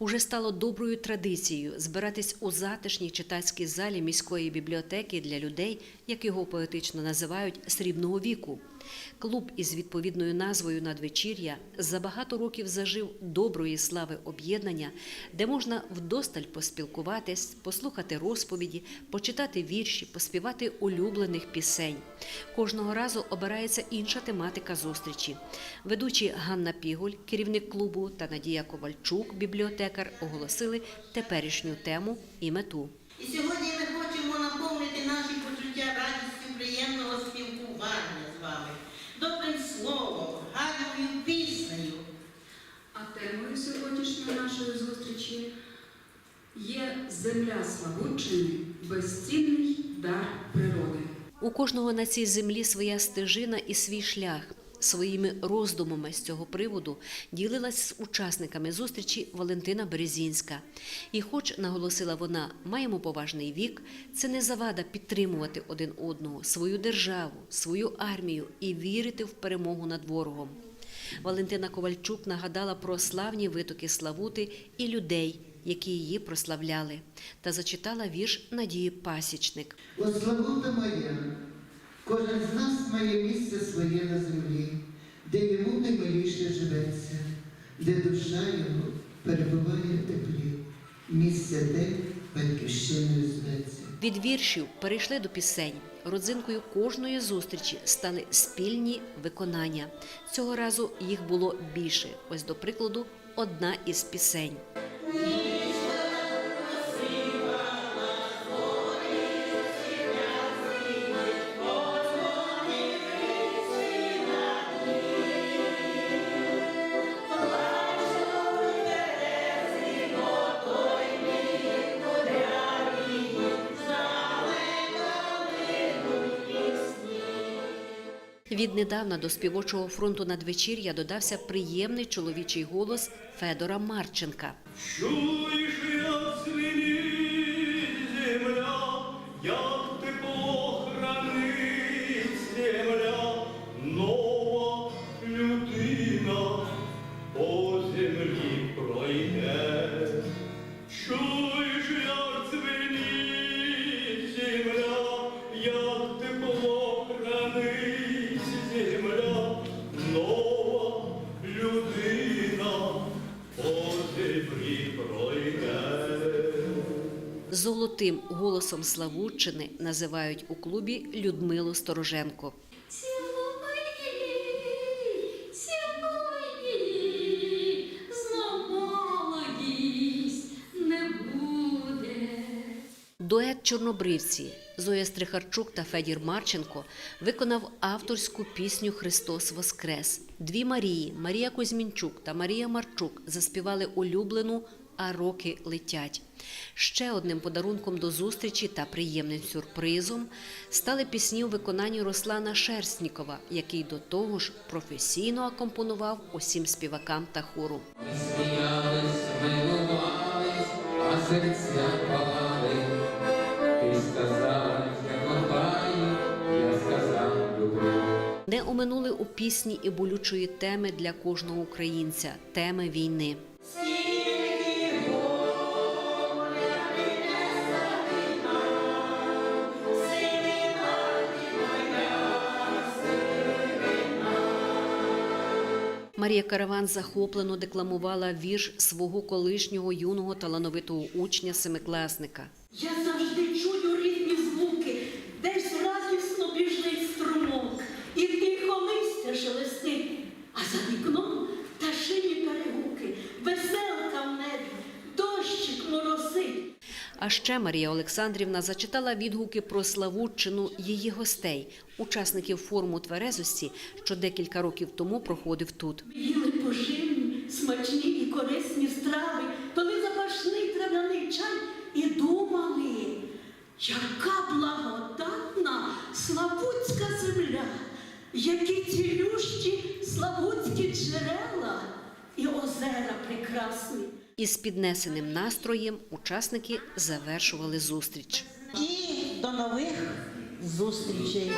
Уже стало доброю традицією збиратись у затишній читацькій залі міської бібліотеки для людей, як його поетично називають, срібного віку. Клуб із відповідною назвою Надвечір'я за багато років зажив доброї слави об'єднання, де можна вдосталь поспілкуватись, послухати розповіді, почитати вірші, поспівати улюблених пісень. Кожного разу обирається інша тематика зустрічі. Ведучі Ганна Пігуль, керівник клубу, та Надія Ковальчук, бібліотекар, оголосили теперішню тему і мету. Славутчини, безцінний дар природи. У кожного на цій землі своя стежина і свій шлях. Своїми роздумами з цього приводу ділилась з учасниками зустрічі Валентина Березінська. І, хоч наголосила вона, маємо поважний вік, це не завада підтримувати один одного, свою державу, свою армію і вірити в перемогу над ворогом. Валентина Ковальчук нагадала про славні витоки Славути і людей, які її прославляли, та зачитала вірш Надії Пасічник. О, Славута моя, кожен з нас має місце своє на землі, де йому наймиліше живеться, де душа його перебуває в теплі, місце, де батьківщиною зветься. Від віршів перейшли до пісень. Родзинкою кожної зустрічі стали спільні виконання. Цього разу їх було більше. Ось, до прикладу, одна із пісень. Віднедавна до співочого фронту надвечір'я додався приємний чоловічий голос Федора Марченка. Чуєш, Золотим голосом Славутчини називають у клубі Людмилу Стороженко. Дует Чорнобривці Зоя Стрихарчук та Федір Марченко виконав авторську пісню Христос Воскрес. Дві Марії Марія Кузьмінчук та Марія Марчук заспівали улюблену А роки летять. Ще одним подарунком до зустрічі та приємним сюрпризом стали пісні у виконанні Руслана Шерстнікова, який до того ж професійно акомпонував усім співакам та хору. Сміялись, милувались, а серця палали. Ти сказав, я кохаю, я сказав, люблю. Не оминули у пісні і болючої теми для кожного українця теми війни. Марія Караван захоплено декламувала вірш свого колишнього юного талановитого учня семикласника. А ще Марія Олександрівна зачитала відгуки про Славутчину її гостей, учасників форуму тверезості, що декілька років тому проходив тут. Їли поживні, смачні і корисні страви, пили запашний трав'яний чай і думали, яка благодатна славутська земля, які цілющі славутські джерела і озера прекрасні. Із піднесеним настроєм учасники завершували зустріч. І до нових зустрічей.